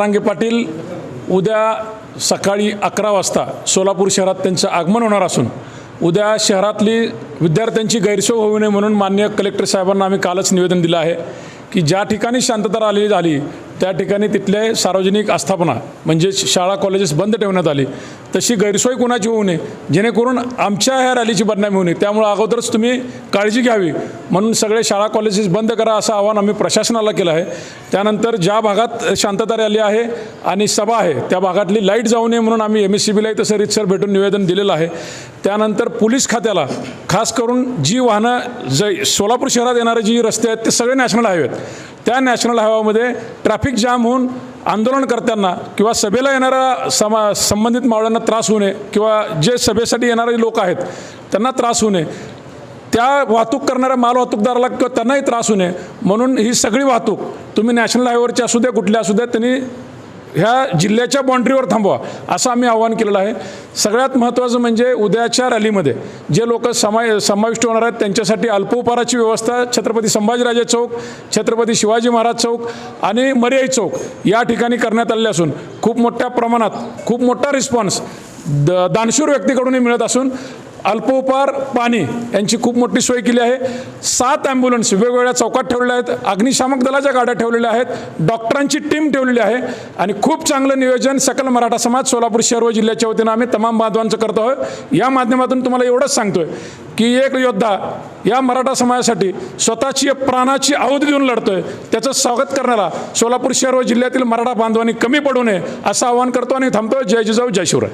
जरांगे पाटील उद्या सकाळी अकरा वाजता सोलापूर शहरात त्यांचं आगमन होणार असून उद्या शहरातली विद्यार्थ्यांची गैरसोय होऊ नये म्हणून मान्य कलेक्टर साहेबांना आम्ही कालच निवेदन दिलं आहे की ज्या ठिकाणी शांतता आली झाली त्या ठिकाणी तिथले सार्वजनिक आस्थापना म्हणजे शाळा कॉलेजेस बंद ठेवण्यात आली. तशी गैरसोय कोणाची होऊ नये जेणेकरून आमच्या ह्या रॅलीची बदनामी होऊ नये. त्यामुळं अगोदरच तुम्ही काळजी घ्यावी. म्हणून सगळे शाळा कॉलेजेस बंद करा असं आवाहन आम्ही प्रशासनाला केलं आहे. त्यानंतर ज्या भागात शांतता रॅली आहे आणि सभा आहे त्या भागातली लाइट जाऊ नये म्हणून आम्ही एम एस सी बीलाही तसं रितसर भेटून निवेदन दिलेलं आहे. त्यानंतर पोलीस खात्याला खास करून जी वाहनं ज सोलापूर शहरात येणारे जी रस्ते आहेत ते सगळे नॅशनल हायवे आहेत. त्या नॅशनल हायवेमध्ये ट्रॅफिक जाम होऊन आंदोलनकर्त्यांना किंवा सभेला येणाऱ्या समा संबंधित मावळ्यांना त्रास होऊ नये किंवा जे सभेसाठी येणारे लोक आहेत त्यांना त्रास होऊ नये. त्या वाहतूक करणाऱ्या माल वाहतूकदाराला किंवा त्यांनाही त्रास होऊ नये. म्हणून ही सगळी वाहतूक तुम्ही नॅशनल हायवेवरची असू द्या कुठल्या असू द्या त्यांनी ह्या जिल्ह्याच्या बाँड्रीवर थांबवा असं आम्ही आवाहन केलेलं आहे. सगळ्यात महत्त्वाचं म्हणजे उद्याच्या रॅलीमध्ये जे लोक समा समाविष्ट होणार आहेत त्यांच्यासाठी अल्पोपहाराची व्यवस्था छत्रपती संभाजीराजे चौक छत्रपती शिवाजी महाराज चौक आणि मर्याई चौक या ठिकाणी करण्यात आलेले असून खूप मोठ्या प्रमाणात खूप मोठा रिस्पॉन्स द दानशूर व्यक्तीकडूनही मिळत असून अल्पोपहार पाणी यांची खूप मोठी सोय केली आहे. सात ॲम्ब्युलन्स वेगवेगळ्या चौकात ठेवलेल्या आहेत. अग्निशामक दलाच्या गाड्या ठेवलेल्या आहेत. डॉक्टरांची टीम ठेवलेली आहे. आणि खूप चांगलं नियोजन सकल मराठा समाज सोलापूर शहर व जिल्ह्याच्या वतीनं आम्ही तमाम बांधवांचं करतो आहे या माध्यमातून तुम्हाला एवढंच सांगतोय की एक योद्धा या मराठा समाजासाठी स्वतःची प्राणाची आहुती देऊन लढतोय. त्याचं स्वागत करणारा सोलापूर शहर व जिल्ह्यातील मराठा बांधवांनी कमी पडू नये असं आवाहन करतो आणि थांबतो जय जिजाऊ जय शिवराय.